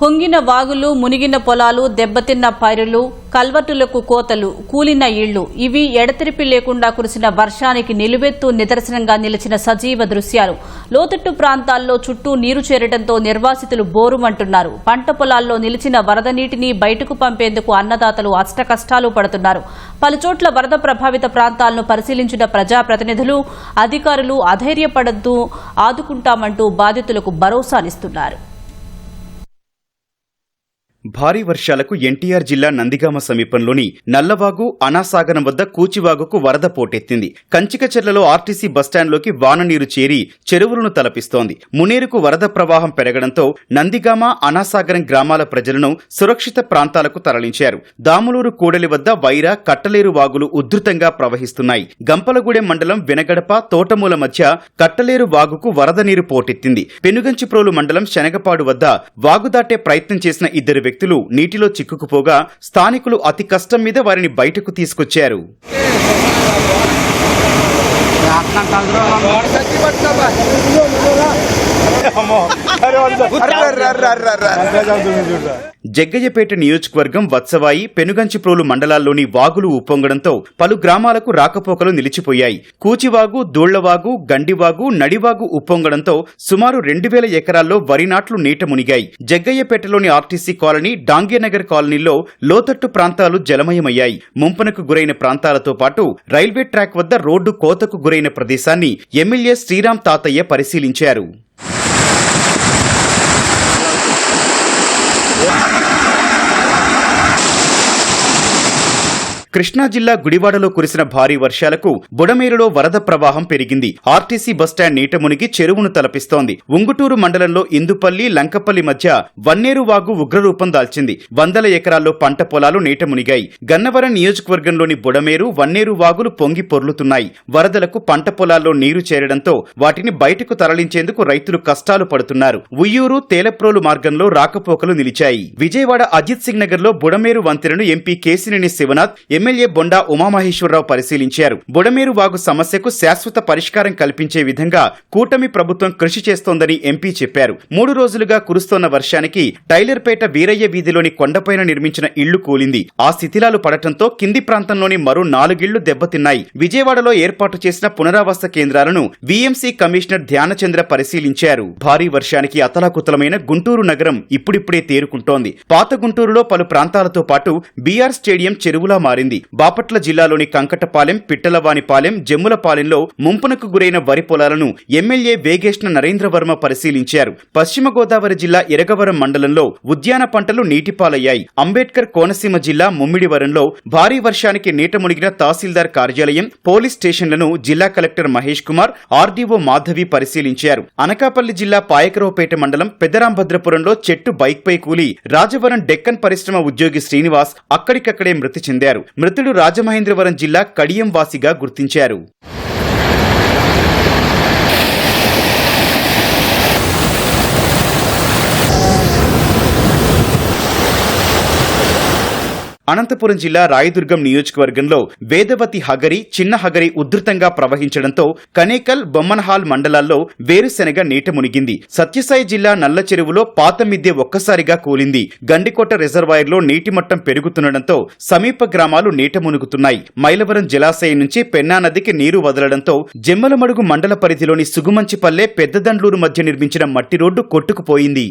పొంగిన వాగులు మునిగిన పొలాలు దెబ్బతిన్న పైరులు కల్వర్టులకు కోతలు కూలిన ఇళ్ళు ఇవి ఎడతెరిపి లేకుండా కురిసిన వర్షానికి నిలువెత్తు నిదర్శనంగా నిలిచిన సజీవ దృశ్యాలు. లోతట్టు ప్రాంతాల్లో చుట్టూ నీరు చేరడంతో నిర్వాసితులు బోరుమంటున్నారు. పంట పొలాల్లో నిలిచిన వరద నీటిని బయటకు పంపేందుకు అన్నదాతలు అష్టకష్టాలు పడుతున్నారు. పలుచోట్ల వరద ప్రభావిత ప్రాంతాలను పరిశీలించిన ప్రజాప్రతినిధులు అధికారులు అధైర్యపడద్దు ఆదుకుంటామంటూ బాధితులకు భరోసానిస్తున్నారు. భారీ వర్షాలకు ఎన్టీఆర్ జిల్లా నందిగామ సమీపంలోని నల్లవాగు అనాసాగరం వద్ద కూచివాగుకు వరద పోటెత్తింది. కంచికచెర్లలో ఆర్టీసీ బస్టాండ్లోకి వాన నీరు చేరి చెరువులను తలపిస్తోంది. మునేరుకు వరద ప్రవాహం పెరగడంతో నందిగామ అనాసాగరం గ్రామాల ప్రజలను సురక్షిత ప్రాంతాలకు తరలించారు. దాములూరు కూడలి వద్ద వైరా కట్టలేరు వాగులు ఉధృతంగా ప్రవహిస్తున్నాయి. గంపలగూడెం మండలం వెనగడప తోటమూల మధ్య కట్టలేరు వాగుకు వరద నీరు పోటెత్తింది. పెనుగంచిప్రోలు మండలం శనగపాడు వద్ద వాగు దాటే ప్రయత్నం చేసిన ఇద్దరు వ్యక్తులు నీటిలో చిక్కుకుపోగా స్థానికులు అతి కష్టం మీద వారిని బయటకు తీసుకొచ్చారు. జగ్గయ్యపేట నియోజకవర్గం వత్సవాయి పెనుగంచిప్రోలు మండలాల్లోని వాగులు ఉప్పొంగడంతో పలు గ్రామాలకు రాకపోకలు నిలిచిపోయాయి. కూచివాగు దూళ్ళవాగు గండివాగు నడివాగు ఉప్పొంగడంతో సుమారు రెండు వేల ఎకరాల్లో వరి నాట్లు నీట మునిగాయి. జగ్గయ్యపేటలోని ఆర్టీసీ కాలనీ డాంగేనగర్ కాలనీలో లోతట్టు ప్రాంతాలు జలమయమయ్యాయి. ముంపునకు గురైన ప్రాంతాలతో పాటు రైల్వే ట్రాక్ వద్ద రోడ్డు కోతకు గురైన ప్రదేశాన్ని ఎమ్మెల్యే శ్రీరామ్ తాతయ్య పరిశీలించారు. కృష్ణా జిల్లా గుడివాడలో కురిసిన భారీ వర్షాలకు బుడమేరులో వరద ప్రవాహం పెరిగింది. ఆర్టీసీ బస్టాండ్ నీట మునిగి చెరువును తలపిస్తోంది. ఉంగుటూరు మండలంలో ఇందుపల్లి లంకపల్లి మధ్య వన్నేరు వాగు ఉగ్రరూపం దాల్చింది. వందల ఎకరాల్లో పంట పొలాలు నీట మునిగాయి. గన్నవరం నియోజకవర్గంలోని బుడమేరు వన్నేరు వాగులు పొంగి పొర్లుతున్నాయి. వరదలకు పంట పొలాల్లో నీరు చేరడంతో వాటిని బయటకు తరలించేందుకు రైతులు కష్టాలు పడుతున్నారు. ఉయ్యూరు తేలప్రోలు మార్గంలో రాకపోకలు నిలిచాయి. విజయవాడ అజిత్ సింగ్ నగర్లో బుడమేరు వంతెనను ఎంపీ కేసినేని శివనాథ్ ఎమ్మెల్యే బొండా ఉమామహేశ్వరరావు పరిశీలించారు. బుడమేరు వాగు సమస్యకు శాశ్వత పరిష్కారం కల్పించే విధంగా కూటమి ప్రభుత్వం కృషి చేస్తోందని ఎంపీ చెప్పారు. మూడు రోజులుగా కురుస్తోన్న వర్షానికి టైలర్పేట వీరయ్య వీధిలోని కొండపైన నిర్మించిన ఇళ్ళు కూలింది. ఆ శిథిలాలు పడటంతో కింది ప్రాంతంలోని మరో నాలుగిళ్ళు దెబ్బతిన్నాయి. విజయవాడలో ఏర్పాటు చేసిన పునరావాస కేంద్రాలను వీఎంసీ కమిషనర్ ధ్యానచంద్ర పరిశీలించారు. భారీ వర్షానికి అతలాకుతలమైన గుంటూరు నగరం ఇప్పుడిప్పుడే తేరుకుంటోంది. పాత గుంటూరులో పలు ప్రాంతాలతో పాటు బీఆర్ స్టేడియం చెరువులా మారింది. బాపట్ల జిల్లాలోని కంకటపాలెం పిట్టలవానిపాలెం జమ్ములపాలెంలో ముంపునకు గురైన వరి పొలాలను ఎమ్మెల్యే వేగేష్ణ నరేంద్రవర్మ పరిశీలించారు. పశ్చిమ గోదావరి జిల్లా ఇరగవరం మండలంలో ఉద్యాన పంటలు నీటిపాలయ్యాయి. అంబేద్కర్ కోనసీమ జిల్లా ముమ్మిడివరంలో భారీ వర్షానికి నీట మునిగిన తహసీల్దార్ కార్యాలయం పోలీస్ స్టేషన్లను జిల్లా కలెక్టర్ మహేష్ కుమార్ ఆర్డీఓ మాధవి పరిశీలించారు. అనకాపల్లి జిల్లా పాయకరావుపేట మండలం పెదరాంభద్రపురంలో చెట్టు బైక్పై కూలి రాజవరం డెక్కన్ పరిశ్రమ ఉద్యోగి శ్రీనివాస్ అక్కడికక్కడే మృతి చెందారు. మృతుడు రాజమహేంద్రవరం జిల్లా కడియం వాసిగా గుర్తించారు. అనంతపురం జిల్లా రాయదుర్గం నియోజకవర్గంలో వేదవతి హగరి చిన్న హగరి ఉధృతంగా ప్రవహించడంతో కనేకల్ బొమ్మనహాల్ మండలాల్లో వేరుశెనగ నీట మునిగింది. సత్యసాయి జిల్లా నల్ల చెరువులో పాత మిద్దె ఒక్కసారిగా కూలింది. గండికోట రిజర్వాయర్లో నీటి మట్టం పెరుగుతుండటంతో సమీప గ్రామాలు నీట మునుగుతున్నాయి. మైలవరం జలాశయం నుంచి పెన్నా నదికి నీరు వదలడంతో జమ్మలమడుగు మండల పరిధిలోని సుగుమంచిపల్లె పెద్దదండ్లూరు మధ్య నిర్మించిన మట్టి రోడ్డు కొట్టుకుపోయింది.